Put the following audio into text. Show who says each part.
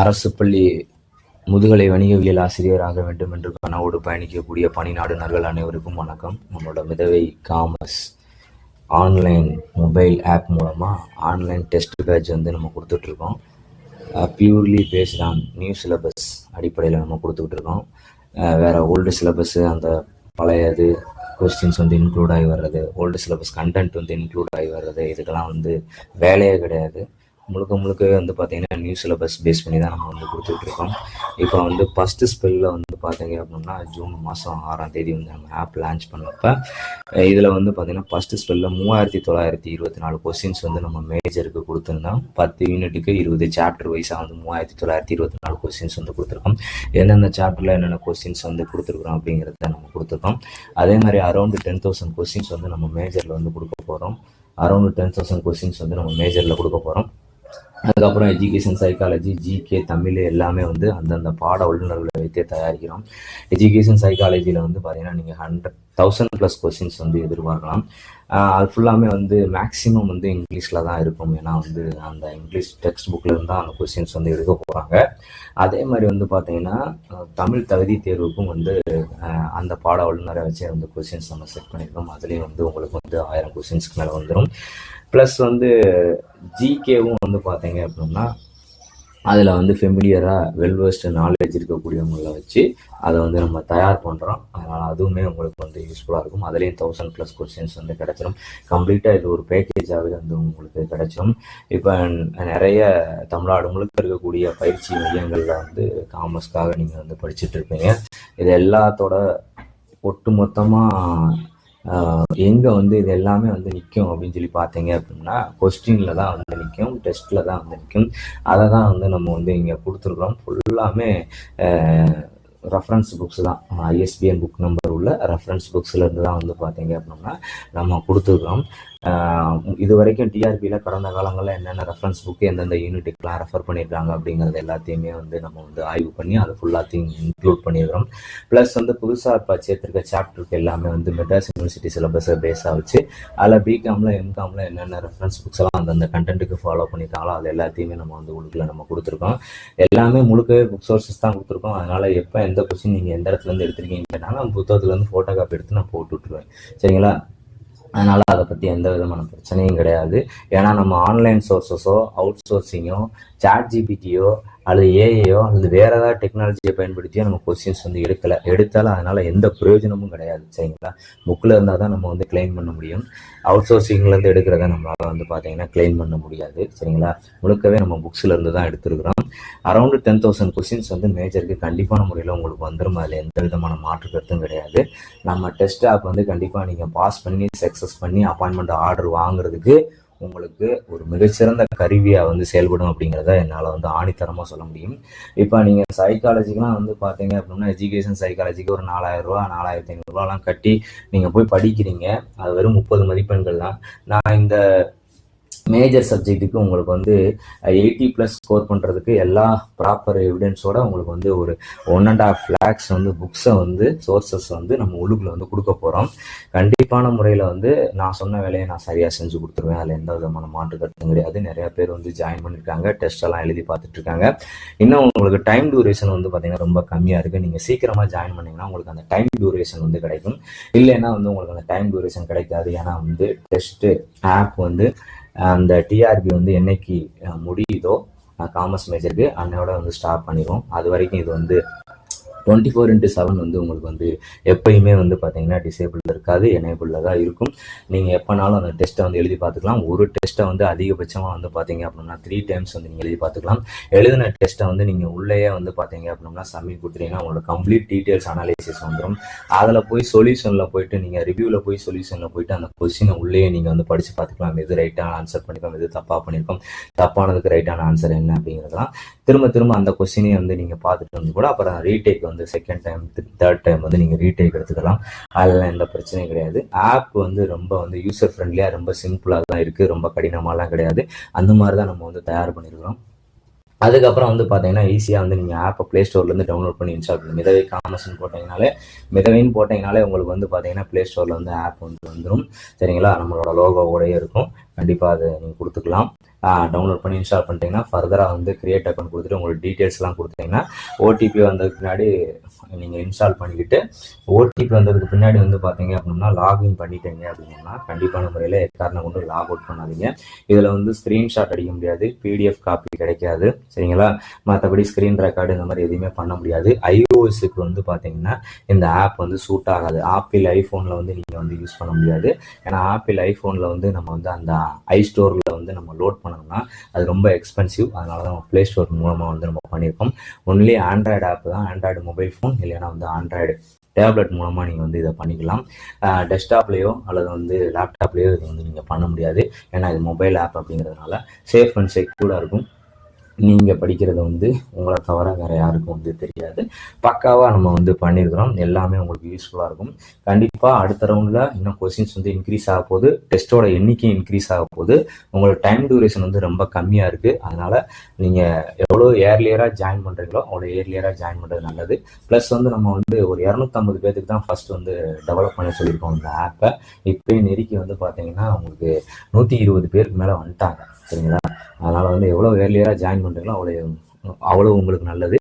Speaker 1: அரசு பள்ளி முதுகலை வணிகவியல் ஆசிரியராக வேண்டும் என்று கனவோடு பயணிக்கக்கூடிய பணி நாடுநர்கள் அனைவருக்கும் வணக்கம். நம்மளோட Mithavai commerce online mobile app மூலமாக ஆன்லைன் டெஸ்ட் பேட்ச் வந்து நம்ம கொடுத்துட்ருக்கோம். Purely based on new syllabus அடிப்படையில் நம்ம கொடுத்துக்கிட்டு இருக்கோம் ஓல்டு சிலபஸ்ஸு அந்த பழைய இது கொஸ்டின்ஸ் வந்து இன்க்ளூட் ஆகி வர்றது ஓல்டு சிலபஸ் கண்டென்ட் வந்து இன்க்ளூட் ஆகி வர்றது இதுக்கெல்லாம் வந்து வேலையே கிடையாது. முழுக்க முழுக்கவே வந்து பார்த்தீங்கன்னா நியூ சிலபஸ் பேஸ் பண்ணி தான் நம்ம வந்து கொடுத்துட்ருக்கோம். இப்போ வந்து ஃபஸ்ட்டு ஸ்பெல்லில் வந்து பார்த்தீங்க அப்படின்னா ஜூன் மாதம் ஆறாம் தேதி வந்து நம்ம ஆப் லான்ச் பண்ணப்ப இதில் வந்து பார்த்தீங்கன்னா ஃபஸ்ட்டு ஸ்பெல்லில் மூவாயிரத்தி தொள்ளாயிரத்தி இருபத்தி நாலு கொஸ்டின்ஸ் வந்து நம்ம மேஜருக்கு கொடுத்துருந்தோம். பத்து யூனிட்டுக்கு இருபது சாப்டர் வைஸாக வந்து மூவாயிரத்தி தொள்ளாயிரத்தி இருபத்தி நாலு கொஸ்டின்ஸ் வந்து கொடுத்துருக்கோம். எந்தெந்த சாப்டரில் என்னென்ன கொஸ்டின்ஸ் வந்து கொடுத்துருக்குறோம் அப்படிங்கிறத நம்ம கொடுத்துருக்கோம். அதே மாதிரி அரௌண்டு டென் தௌசண்ட் கொஸ்டின்ஸ் வந்து நம்ம மேஜரில் வந்து கொடுக்க போகிறோம் அரௌண்டு டென் தௌசண்ட் கொஸ்டின்ஸ் வந்து நம்ம மேஜரில் கொடுக்க போகிறோம் அதுக்கப்புறம் எஜுகேஷன் சைக்காலஜி ஜிகே தமிழ் எல்லாமே வந்து அந்தந்த பாட வல்லுநர்களை வைத்தே தயாரிக்கிறோம். எஜுகேஷன் சைக்காலஜியில் வந்து பார்த்தீங்கன்னா நீங்கள் ஹண்ட்ரட் தௌசண்ட் ப்ளஸ் கொஸ்டின்ஸ் வந்து எதிர்பார்க்கலாம். அது ஃபுல்லாமே வந்து மேக்ஸிமம் வந்து இங்கிலீஷில் தான் இருக்கும். ஏன்னா வந்து அந்த இங்கிலீஷ் டெக்ஸ்ட் புக்கில் இருந்தால் தான் அந்த கொஸ்டின்ஸ் வந்து எடுக்க போகிறாங்க அதே மாதிரி வந்து பார்த்தீங்கன்னா தமிழ் தகுதி தேர்வுக்கும் வந்து அந்த பாட வல்லுநரை வச்சே வந்து கொஸ்டின்ஸ் நம்ம செட் பண்ணியிருக்கோம் அதுலேயும் வந்து உங்களுக்கு வந்து ஆயிரம் கொஸ்டின்ஸ்க்கு மேலே வந்துடும் ப்ளஸ் வந்து ஜிகேவும் வந்து பார்த்தீங்க அப்படின்னா அதில் வந்து ஃபெமிலியராக வெல்வெஸ்ட் நாலேஜ் இருக்கக்கூடியவங்கள வச்சு அதை வந்து நம்ம தயார் பண்ணுறோம் அதனால் அதுவுமே உங்களுக்கு வந்து யூஸ்ஃபுல்லாக இருக்கும். அதுலேயும் தௌசண்ட் ப்ளஸ் கொஸ்டின்ஸ் வந்து கிடச்சிரும். கம்ப்ளீட்டாக இது ஒரு பேக்கேஜாகவே வந்து உங்களுக்கு கிடைச்சிரும். இப்போ நிறைய தமிழ்நாடு முழுக்க இருக்கக்கூடிய பயிற்சி மையங்களில் வந்து காமர்ஸ்க்காக நீங்கள் வந்து படிச்சுட்டு இருப்பீங்க. இது எல்லாத்தோட ஒட்டுமொத்தமாக எங்கே வந்து இது எல்லாமே வந்து நிற்கும் அப்படின்னு சொல்லி பார்த்தீங்க அப்படின்னா கொஸ்டினில் தான் வந்து நிற்கும் டெஸ்ட்டில் தான் வந்து நிற்கும் அதை தான் வந்து நம்ம வந்து இங்கே கொடுத்துருக்குறோம். ஃபுல்லாமே ரெஃபரன்ஸ் புக்ஸ் தான். ஐஎஸ்பிஎன் புக் நம்பர் உள்ள ரெஃபரன்ஸ் புக்ஸ்லேருந்து தான் வந்து பார்த்தீங்க அப்படின்னா நம்ம கொடுத்துருக்குறோம். இது வரைக்கும் டிஆர்பியில் கடந்த காலங்களில் என்னென்ன ரெஃபரன்ஸ் புக்கு எந்தெந்த யூனிட்டுக்கெலாம் ரெஃபர் பண்ணியிருக்காங்க அப்படிங்கிறது எல்லாத்தையுமே வந்து நம்ம வந்து ஆய்வு பண்ணி அதை ஃபுல்லாத்தையும் இன்க்ளூட் பண்ணியிருக்கிறோம். ப்ளஸ் வந்து புதுசாக இப்போ சேர்த்துருக்க சாப்டருக்கு எல்லாமே வந்து மெட்ராஸ் யூனிவர்சிட்டி சிலபஸை பேஸாக வச்சு அதில் பிகாமில் எம்காமில் என்னென்ன ரெஃபரன்ஸ் புக்ஸ் எல்லாம் அந்தந்த கண்டென்ட்டுக்கு ஃபாலோ பண்ணியிருக்காங்களோ அது எல்லாத்தையுமே நம்ம வந்து உள்ள நம்ம கொடுத்துருக்கோம். எல்லாமே முழுக்கவே புக் சோர்சஸ் தான் கொடுத்துருக்கோம். அதனால் எப்போ எந்த கொஸ்டின் நீங்கள் எந்த இடத்துலேருந்து எடுத்திருக்கீங்கன்னா நான் புத்தகத்துலேருந்து ஃபோட்டோ காப்பி எடுத்து நான் போட்டு விட்ருவேன் சரிங்களா? அதனால் அதை பற்றி எந்த விதமான பிரச்சனையும் கிடையாது. ஏன்னா நம்ம ஆன்லைன் சோர்ஸஸோ அவுட் சோர்ஸிங்கோ சாட் ஜிபிடியோ அல்லது ஏஐயோ அல்லது வேற ஏதாவது டெக்னாலஜியை பயன்படுத்தியோ நம்ம கொஸ்டின்ஸ் வந்து எடுக்கலை. எடுத்தாலும் அதனால் எந்த பிரயோஜனமும் கிடையாது. சரிங்களா? புக்கில் இருந்தால் தான் நம்ம வந்து கிளைம் பண்ண முடியும். அவுட் சோர்சிங்லேருந்து எடுக்கிறத நம்மளால் வந்து பார்த்தீங்கன்னா கிளைம் பண்ண முடியாது. சரிங்களா? முழுக்கவே நம்ம புக்ஸ்லேருந்து தான் எடுத்துருக்குறோம். அரௌண்டு டென் தௌசண்ட் கொஸ்டின்ஸ் வந்து மேஜருக்கு கண்டிப்பான முறையில் உங்களுக்கு வந்துடும் அதில் எந்த விதமான மாற்று கருத்தும் கிடையாது. நம்ம டெஸ்ட் ஆப் வந்து கண்டிப்பாக நீங்கள் பாஸ் பண்ணி சக்ஸஸ் பண்ணி அப்பாயின்மெண்ட் ஆர்டர் வாங்குறதுக்கு உங்களுக்கு ஒரு மிகச்சிறந்த கருவியாக வந்து செயல்படும் அப்படிங்கிறத என்னால் வந்து ஆணித்தரமாக சொல்ல முடியும். இப்போ நீங்கள் சைக்காலஜிக்கெலாம் வந்து பார்த்தீங்க அப்படின்னா எஜுகேஷன் சைக்காலஜிக்கு ஒரு நாலாயிரம் ரூபா நாலாயிரத்தி ஐநூறுரூவாலாம் கட்டி நீங்கள் போய் படிக்கிறீங்க. அது வெறும் முப்பது மதிப்பெண்கள் தான். நான் இந்த மேஜர் சப்ஜெக்ட்டுக்கு உங்களுக்கு வந்து எயிட்டி ப்ளஸ் ஸ்கோர் பண்ணுறதுக்கு எல்லா ப்ராப்பர் எவிடன்ஸோட உங்களுக்கு வந்து ஒரு ஒன் அண்ட் ஆஃப் லேக்ஸ் வந்து புக்ஸை வந்து சோர்சஸ் வந்து நம்ம உள்ளுக்குள்ள வந்து கொடுக்க போகிறோம் கண்டிப்பான முறையில் வந்து நான் சொன்ன வேலையை நான் சரியாக செஞ்சு கொடுத்துருவேன். அதில் எந்த விதமான மாற்று கருத்தும் கிடையாது. நிறையா பேர் வந்து ஜாயின் பண்ணியிருக்காங்க டெஸ்ட் எல்லாம் எழுதி பார்த்துட்டு இருக்காங்க. இன்னும் உங்களுக்கு டைம் டியூரேஷன் வந்து பார்த்தீங்கன்னா ரொம்ப கம்மியாக இருக்குது நீங்கள் சீக்கிரமாக ஜாயின் பண்ணிங்கன்னா உங்களுக்கு அந்த டைம் டியூரேஷன் வந்து கிடைக்கும். இல்லைன்னா வந்து உங்களுக்கு அந்த டைம் டியூரேஷன் கிடைக்காது. ஏன்னா வந்து டெஸ்ட்டு ஆப் வந்து அந்த டிஆர்பி வந்து என்னைக்கு முடியுதோ காமர்ஸ் மேஜருக்கு அன்னையோட வந்து ஸ்டாப் பண்ணிடுவோம் அது வரைக்கும் இது வந்து டுவெண்ட்டி ஃபோர் இன்ட்டு செவன் வந்து உங்களுக்கு வந்து எப்பயுமே வந்து பார்த்தீங்கன்னா டிசேபிள் இருக்காது எனேபிள்லதாக இருக்கும். நீங்கள் எப்போனாலும் அந்த டெஸ்ட்டை வந்து எழுதி பார்த்துக்கலாம். ஒரு டெஸ்ட்டை வந்து அதிகபட்சமாக வந்து பார்த்தீங்க அப்படின்னா த்ரீ டைம்ஸ் வந்து நீங்கள் எழுதி பார்த்துக்கலாம். எழுதின டெஸ்ட்டை வந்து நீங்கள் உள்ளேயே வந்து பார்த்தீங்க அப்படின்னா சப்மிட் கொடுத்துட்டீங்கன்னா உங்களோட கம்ப்ளீட் டீட்டெயில்ஸ் அனாலிசிஸ் வந்துடும் அதில் போய் சொல்யூஷனில் போயிட்டு நீங்கள் ரிவ்யூவில் போய் சொல்யூஷனில் போயிட்டு அந்த கொஸ்டினை உள்ளேயே நீங்கள் வந்து படித்து பார்த்துக்கலாம். எது ரைட்டான ஆன்சர் பண்ணிருக்கோம் எது தப்பாக பண்ணியிருக்கோம் தப்பானதுக்கு ரைட்டான ஆன்சர் என்ன அப்படிங்கிறதுலாம் திரும்ப திரும்ப அந்த கொஸ்டினே வந்து நீங்கள் பார்த்துட்டு வந்து கூட அப்புறம் ரீடேக் வந்து செகண்ட் டைம் தேர்ட் டைம் வந்து நீங்கள் ரீடேக் எடுத்துக்கலாம். அதெல்லாம் எந்த பிரச்சனை பிரச்சனையும் கிடையாது. ஆப் வந்து ரொம்ப வந்து யூசர் ஃப்ரெண்ட்லியாக ரொம்ப சிம்பிளாக தான் இருக்குது ரொம்ப கடினமாலாம் கிடையாது. அந்த மாதிரி தான் நம்ம வந்து தயார் பண்ணியிருக்கிறோம் அதுக்கப்புறம் வந்து பார்த்தீங்கன்னா ஈஸியாக வந்து நீங்கள் ஆப்பை ப்ளே ஸ்டோர்லேருந்து டவுன்லோட் பண்ணி இன்ஸ்டால் பண்ணி. மிதவை காமர்ஸ்னு போட்டிங்கனாலே மிதவைன்னு போட்டிங்கனாலே உங்களுக்கு வந்து பார்த்தீங்கன்னா ப்ளே ஸ்டோரில் வந்து ஆப் வந்து வந்துடும் சரிங்களா? நம்மளோட லோகோவோடய இருக்கும். கண்டிப்பாக அதை நீங்கள் கொடுத்துக்கலாம். டவுன்லோட் பண்ணி இன்ஸ்டால் பண்ணிட்டீங்கன்னா ஃபர்தராக வந்து கிரியேட் அக்கௌண்ட் கொடுத்துட்டு உங்களுக்கு டீட்டெயில்ஸ்லாம் கொடுத்தீங்கன்னா ஓடிபி வந்ததுக்கு பின்னாடி நீங்கள் இன்ஸ்டால் பண்ணிக்கிட்டு ஓடிபி வந்ததுக்கு பின்னாடி வந்து பார்த்தீங்க அப்படின்னா லாகின் பண்ணிட்டீங்க அப்படின்னா கண்டிப்பான முறையில் எக்காரணம் கொண்டு லாக் அவுட் பண்ணாதீங்க. இதில் வந்து ஸ்க்ரீன்ஷாட் அடிக்க முடியாது பிடிஎஃப் காப்பி கிடைக்காது சரிங்களா? மற்றபடி ஸ்க்ரீன் ரெக்கார்டு இந்த மாதிரி எதுவுமே பண்ண முடியாது. ஐஓஎஸ்க்கு வந்து பார்த்தீங்கன்னா இந்த ஆப் வந்து சூட் ஆகாது. ஆப்பிள் ஐஃபோனில் வந்து நீங்கள் வந்து யூஸ் பண்ண முடியாது. ஏன்னா ஆப்பிள் ஐஃபோனில் வந்து நம்ம வந்து அந்த ஐ ஸ்டோரில் வந்து நம்ம லோட் பண்ணோம்னா அது ரொம்ப எக்ஸ்பென்சிவ் அதனால தான் நம்ம ப்ளே ஸ்டோர் மூலமாக வந்து நம்ம பண்ணியிருக்கோம். ஒன்லி ஆண்ட்ராய்டு ஆப் தான் ஆண்ட்ராய்டு மொபைல் ஃபோன் இல்லைன்னா வந்து ஆண்ட்ராய்டு டேப்லெட் மூலமாக நீங்கள் வந்து இதை பண்ணிக்கலாம். டெஸ்க்டாப்லேயோ அல்லது வந்து லேப்டாப்லேயோ இது வந்து நீங்கள் பண்ண முடியாது. ஏன்னா இது மொபைல் ஆப் அப்படிங்கிறதுனால சேஃப் அண்ட் செக்யூர்டாக இருக்கும். நீங்கள் படிக்கிறத வந்து உங்களை தவிர வேறு யாருக்கும் வந்து தெரியாது. பக்காவாக நம்ம வந்து பண்ணியிருக்கிறோம். எல்லாமே உங்களுக்கு யூஸ்ஃபுல்லாக இருக்கும். கண்டிப்பாக அடுத்த ரவுண்டில் இன்னும் கொஸ்டின்ஸ் வந்து இன்க்ரீஸ் ஆக போகுது. டெஸ்ட்டோட எண்ணிக்கை இன்க்ரீஸ் ஆக போகுது. உங்களோட டைம் டியூரேஷன் வந்து ரொம்ப கம்மியாக இருக்குது அதனால் நீங்கள் எவ்வளோ ஏர்லியராக ஜாயின் பண்ணுறீங்களோ அவ்வளோ ஏர்லியராக ஜாயின் பண்ணுறது நல்லது. ப்ளஸ் வந்து நம்ம வந்து ஒரு இரநூத்தம்பது பேத்துக்கு தான் ஃபர்ஸ்ட் வந்து டெவலப் பண்ண சொல்லியிருக்கோம் இந்த ஆப்பை இப்போயே நெருக்கி வந்து பார்த்தீங்கன்னா உங்களுக்கு நூற்றி இருபது பேருக்கு மேலே வந்துட்டாங்க. சரிங்களா? அதனால் வந்து எவ்வளோ ஏர்லியராக ஜாயின் பண்ணுறீங்களோ அவ்வளோ அவ்வளோ உங்களுக்கு நல்லது.